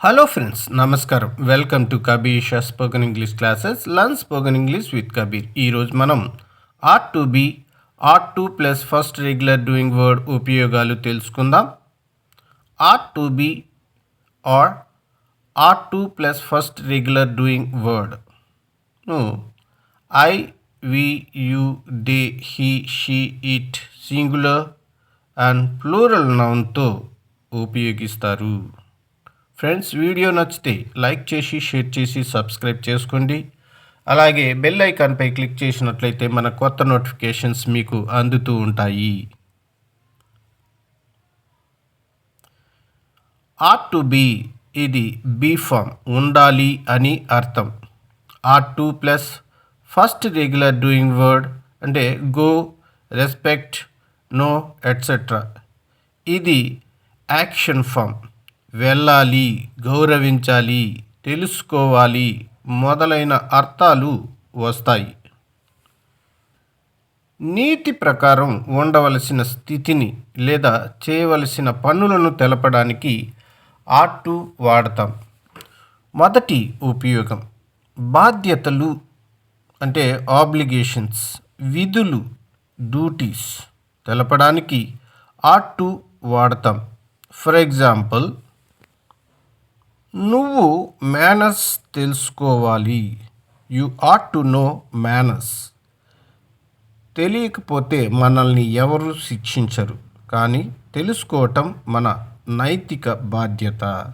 Hello friends నమస్కారం welcome to Kabir Shah spoken English classes learn spoken English with Kabir ఈరోజు మనం are to be are to plus first regular doing word ఉపయోగాలు తెలుసుకుందాం are to be are are to plus first regular doing word I we you they he she it singular and plural నౌన్తో ఉపయోగిస్తారు. Friends video నచ్చితే like చేసి share చేసి subscribe చేసుకోండి. అలాగే bell ఐకాన్పై click చేసినట్లయితే మన కొత్త నోటిఫికేషన్స్ మీకు అందుతూ ఉంటాయి. ఆర్ టు బి ఇది బీ ఫామ్ ఉండాలి అని అర్థం. Are to plus first regular doing word అంటే గో రెస్పెక్ట్ నో ఎట్సెట్రా. ఇది యాక్షన్ ఫామ్. వెళ్ళాలి గౌరవించాలి తెలుసుకోవాలి మొదలైన అర్థాలు వస్తాయి. నీతి ప్రకారం ఉండవలసిన స్థితిని లేదా చేయవలసిన పనులను తెలపడానికి ఆర్టు వాడతాం. మొదటి ఉపయోగం బాధ్యతలు అంటే ఆబ్లిగేషన్స్ విధులు డ్యూటీస్ తెలపడానికి ఆర్టు వాడతాం. ఫర్ ఎగ్జాంపుల్ నువ్వు మేనర్స్ తెలుసుకోవాలి. You ought to know manners తెలియకపోతే మనల్ని ఎవరు శిక్షించరు. కానీ తెలుసుకోవటం మన నైతిక బాధ్యత.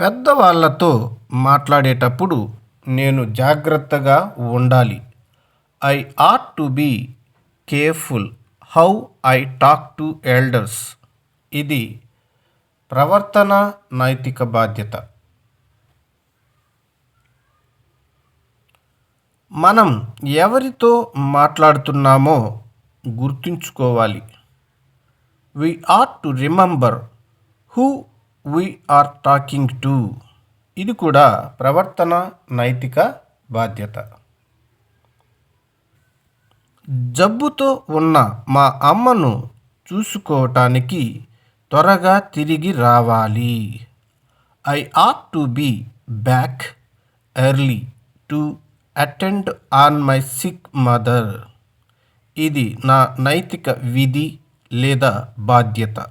పెద్దవాళ్ళతో మాట్లాడేటప్పుడు నేను జాగ్రత్తగా ఉండాలి. I ought to be careful how I talk to elders. ఇది ప్రవర్తన నైతిక బాధ్యత. మనం ఎవరితో మాట్లాడుతున్నామో గుర్తుంచుకోవాలి. We are to remember who we are talking to ఇది కూడా ప్రవర్తన నైతిక బాధ్యత. జబ్బుతో ఉన్న మా అమ్మను చూసుకోవటానికి త్వరగా తిరిగి రావాలి. I ought to be back early to attend on my sick mother. ఇది నా నైతిక విధి లేదా బాధ్యత.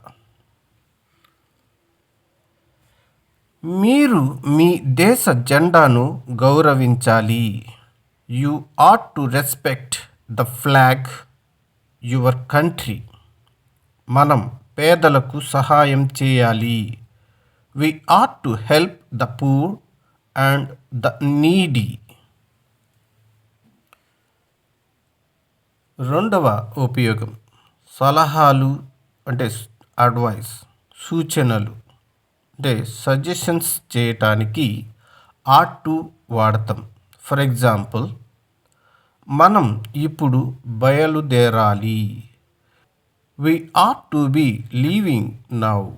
మీరు మీ దేశ జెండాను గౌరవించాలి. You ought to respect the flag your country. మనం పేదలకు సహాయం చేయాలి. We are to help the poor and the needy. రెండవ ఉపయోగం. సలహాలు అంటే అడ్వైస్ సూచనలు అంటే సజెషన్స్ చేయటానికి ఆర్ట్ టు వాడతాం. ఫర్ ఎగ్జాంపుల్ మనం ఇప్పుడు బయలుదేరాలి. We are to be leaving now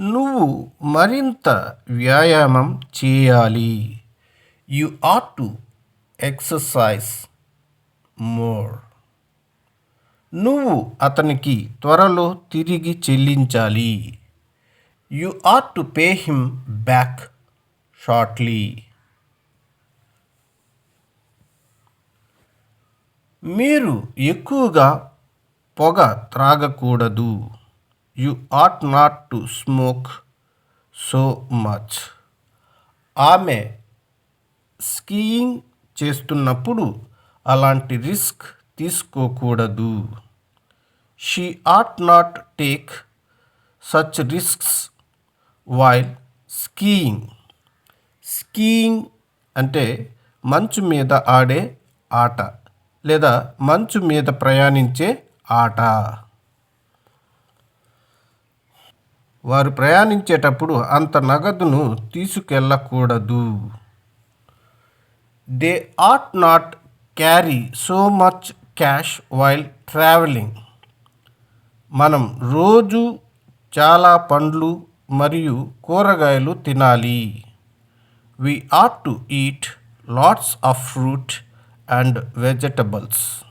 నువ్వు మరింత వ్యాయామం చేయాలి. You are to exercise more నువ్వు అతనికి త్వరలో తిరిగి చెల్లించాలి. You are to pay him back shortly మీరు ఎక్కువగా పొగ త్రాగకూడదు. You ought not to smoke so much ఆమె స్కీయింగ్ చేస్తున్నప్పుడు అలాంటి రిస్క్ తీసుకోకూడదు. She ought not take such risks while skiing skiing అంటే మంచు మీద ఆడే ఆట. లేదా మంచు మీద ప్రయాణించే ఆట. వారు ప్రయాణించేటప్పుడు అంత నగదును తీసుకెళ్ళకూడదు. They ought not carry so much cash while travelling మనం రోజు చాలా పండ్లు మరియు కూరగాయలు తినాలి. We ought to eat lots of fruit and vegetables.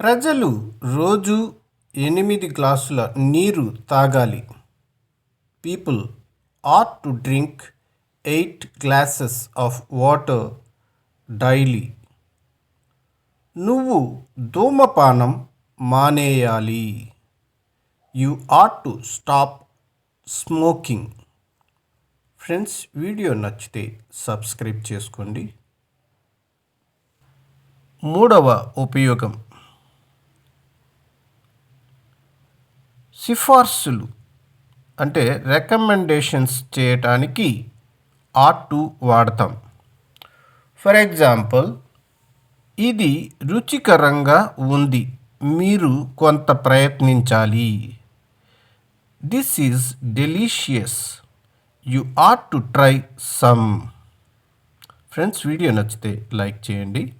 ప్రజలు రోజు ఎనిమిది గ్లాసుల నీరు తాగాలి. People are to drink eight glasses of water daily. నువ్వు ధూమపానం మానేయాలి. You are to stop smoking. Friends video నచ్చితే సబ్స్క్రైబ్ చేసుకోండి. మూడవ ఉపయోగం. సిఫార్సులు అంటే రికమెండేషన్స్ చేయటానికి ఆర్టు వాడతాం. ఫర్ ఎగ్జాంపుల్ ఇది రుచికరంగా ఉంది. మీరు కొంత ప్రయత్నించాలి. This is delicious you are to try some. Friends video నచ్చితే లైక్ చేయండి.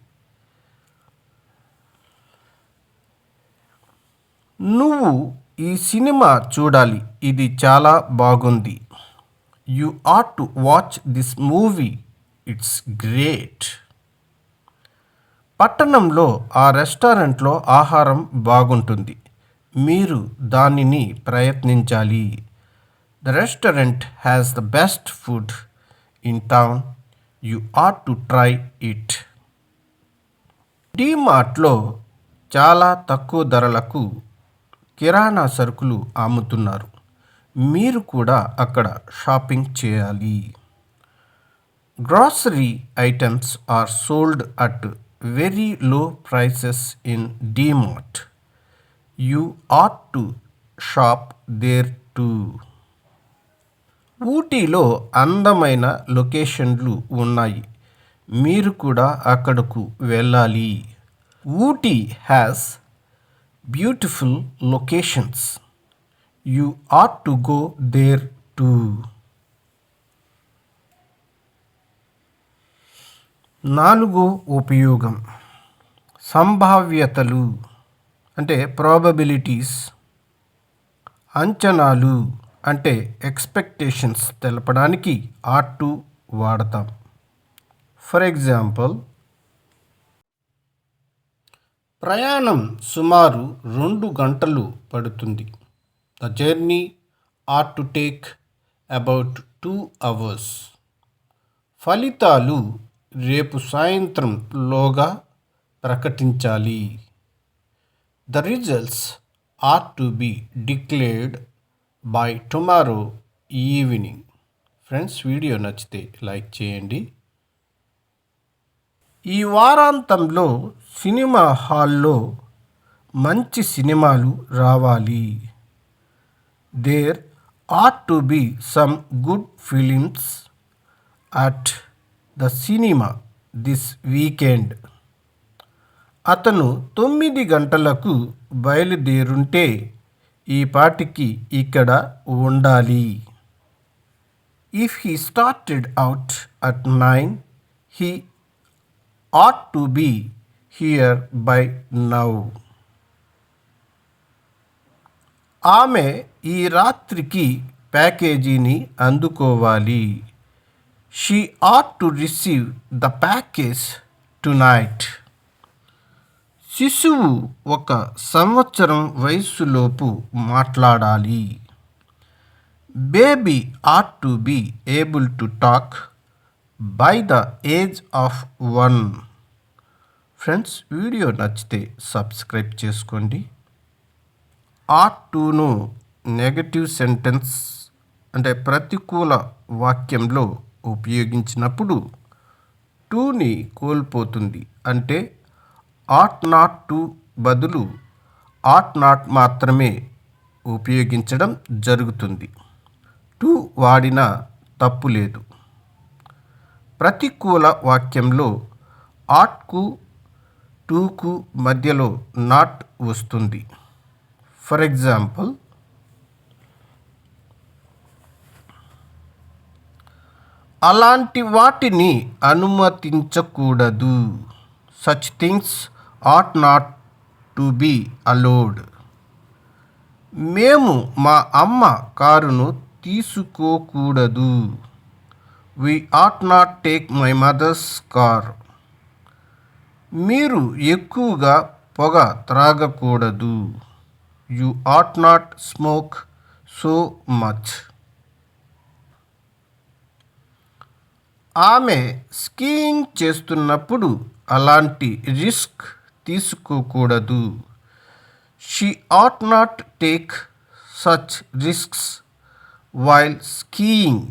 నువ్వు ఈ సినిమా చూడాలి. ఇది చాలా బాగుంది. You are to watch this movie. It's great. పట్టణంలో ఆ రెస్టారెంట్లో ఆహారం బాగుంటుంది. మీరు దానిని ప్రయత్నించాలి. The restaurant has the best food in town you are to try it డీమార్ట్లో చాలా తక్కువ ధరలకు కిరాణా సరుకులు అమ్ముతున్నారు. మీరు కూడా అక్కడ షాపింగ్ చేయాలి. Grocery items are sold at very low prices in DMart you are to shop there too ఊటీలో అందమైన లొకేషన్లు ఉన్నాయి. మీరు కూడా అక్కడకు వెళ్ళాలి. Ooty has beautiful locations you are to go there too నాలుగో ఉపయోగం. సంభావ్యతలు. అంటే ప్రాబబిలిటీస్ అంచనాలు. అంటే ఎక్స్పెక్టేషన్స్ తెలపడానికి ఆర్ టు వాడతాం. ఫర్ ఎగ్జాంపుల్ ప్రయాణం సుమారు రెండు గంటలు పడుతుంది. The journey are to take about two hours ఫలితాలు రేపు సాయంత్రం లోగా ప్రకటించాలి. The results are to be declared by tomorrow evening friends video నచ్చితే లైక్ చేయండి. ఈ వారాంతంలో సినిమా హాల్లో మంచి సినిమాలు రావాలి. There are to be some good films at the cinema this weekend అతను తొమ్మిది గంటలకు బయలుదేరుంటే ఈ పాటికి ఇక్కడ ఉండాలి if he started out at nine he ought to be here by now ఆమె ఈ రాత్రికి ప్యాకేజీని అందుకోవాలి she ought to receive the package tonight శిశువు ఒక సంవత్సరం వయస్సులోపు మాట్లాడాలి. Baby ought to be able to talk by the age of one. Friends video నచ్చితే సబ్స్క్రైబ్ చేసుకోండి. ఆట్ టూను నెగటివ్ సెంటెన్స్ అంటే ప్రతికూల వాక్యంలో ఉపయోగించినప్పుడు టూని కోల్పోతుంది. అంటే ఆట్ నాట్ టు బదులు ఆట్ నాట్ మాత్రమే ఉపయోగించడం జరుగుతుంది. టు వాడిన తప్పు లేదు. ప్రతికూల వాక్యంలో ఆట్కు టూకు మధ్యలో నాట్ వస్తుంది. ఫర్ ఎగ్జాంపుల్ అలాంటి వాటిని అనుమతించకూడదు. Such things ought not to be allowed మేము మా అమ్మ కారును తీసుకోకూడదు. We ought not take my mother's car మీరు ఎక్కువగా పొగ త్రాగకూడదు. You ought not smoke so much ఆమె స్కీయింగ్ చేస్తున్నప్పుడు అలాంటి రిస్క్ తీసుకోకూడదు. She ought not take such risks while skiing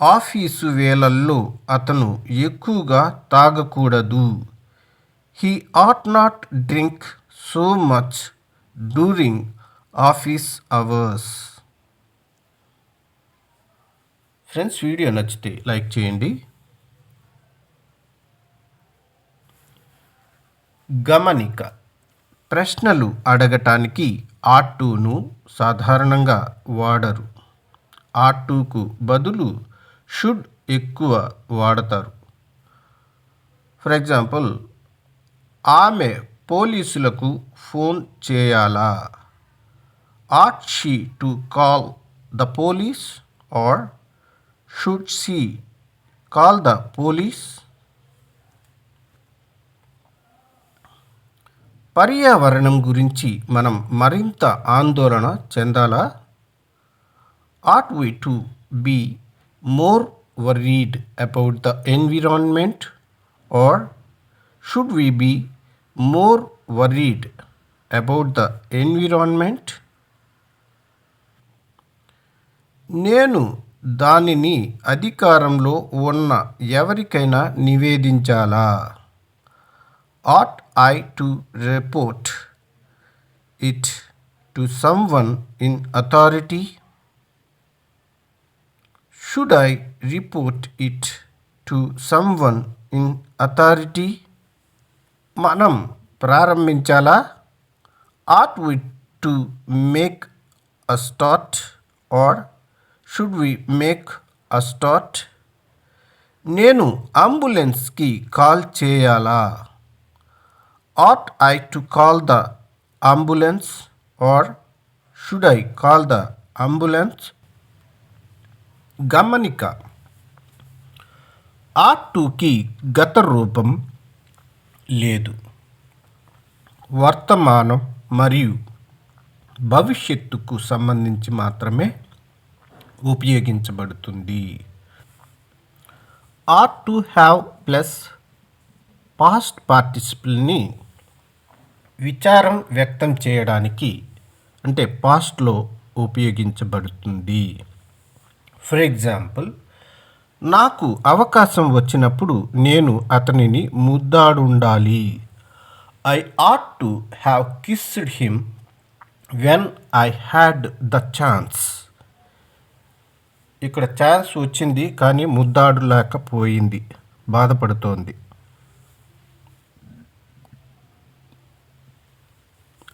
office వేళల్లో అతను ఎక్కువగా తాగకూడదు. He ought not drink so much during office hours friends video నచ్చితే లైక్ చేయండి. గమనిక. ప్రశ్నలు అడగటానికి ఆటూను సాధారణంగా వాడరు. ఆటూకు బదులు షుడ్ ఎక్కువ వాడతారు. ఫర్ ఎగ్జాంపుల్ ఆమె పోలీసులకు ఫోన్ చేయాలా? Ought she to call the police or should she call the police? పర్యావరణం గురించి మనం మరింత ఆందోళన చెందాలా? Ought we to be more worried about the environment or should we be more worried about the environment నేను దానిని అధికారంలో ఉన్న ఎవరికైనా నివేదించాలా? Ought I to report it to someone in authority should I report it to someone in authority మనం ప్రారంభించాలా ought we to make a start or should we make a start నేను అంబులెన్స్కి call చేయాలా ought I to call the ambulance or should I call the ambulance గమనిక ఆ టూకి గత రూపం లేదు వర్తమానం మరియు భవిష్యత్తుకు సంబంధించి మాత్రమే ఉపయోగించబడుతుంది are to have plus past పార్టిసిపుల్ని విచారం వ్యక్తం చేయడానికి అంటే పాస్ట్లో ఉపయోగించబడుతుంది. ఫర్ ఎగ్జాంపుల్ నాకు అవకాశం వచ్చినప్పుడు నేను అతనిని ముద్దాడుండాలి. I ought to have kissed him when I had the chance. ఇక్కడ ఛాన్స్ వచ్చింది కానీ ముద్దాడులేకపోయింది బాధపడుతోంది.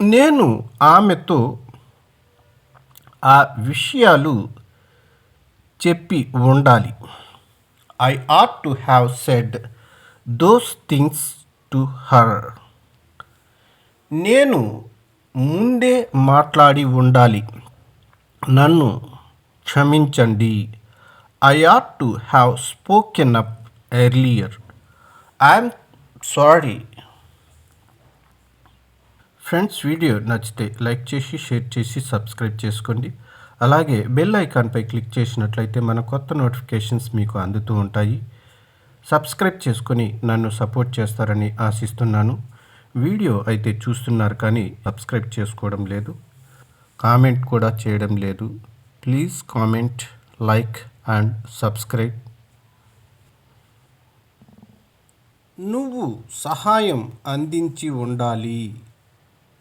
నేను ఆమెతో ఆ విషయాలు చెప్పి ఉండాలి. I ought to have said those things to her నేను ముందే మాట్లాడి ఉండాలి. నన్ను క్షమించండి. I ought to have spoken up earlier I'm sorry friends video నచ్చితే లైక్ చేసి షేర్ చేసి సబ్స్క్రైబ్ చేసుకోండి. అలాగే బెల్ ఐకాన్పై క్లిక్ చేసినట్లయితే మన కొత్త నోటిఫికేషన్స్ మీకు అందుతూ ఉంటాయి. సబ్స్క్రైబ్ చేసుకొని నన్ను సపోర్ట్ చేస్తారని ఆశిస్తున్నాను. వీడియో అయితే చూస్తున్నారు కానీ సబ్స్క్రైబ్ చేసుకోవడం లేదు. కామెంట్ కూడా చేయడం లేదు. Please comment like and subscribe. నువ్వు సహాయం అందించి ఉండాలి.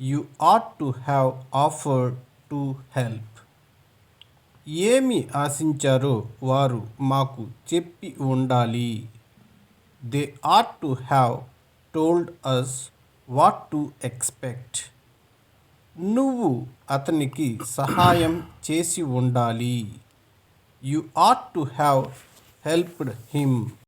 You ought to have offer to help ఏమి ఆశించారో వారు మాకు చెప్పి ఉండాలి. They ought to have told us what to expect నువ్వు అతనికి సహాయం చేసి ఉండాలి. You ought to have helped him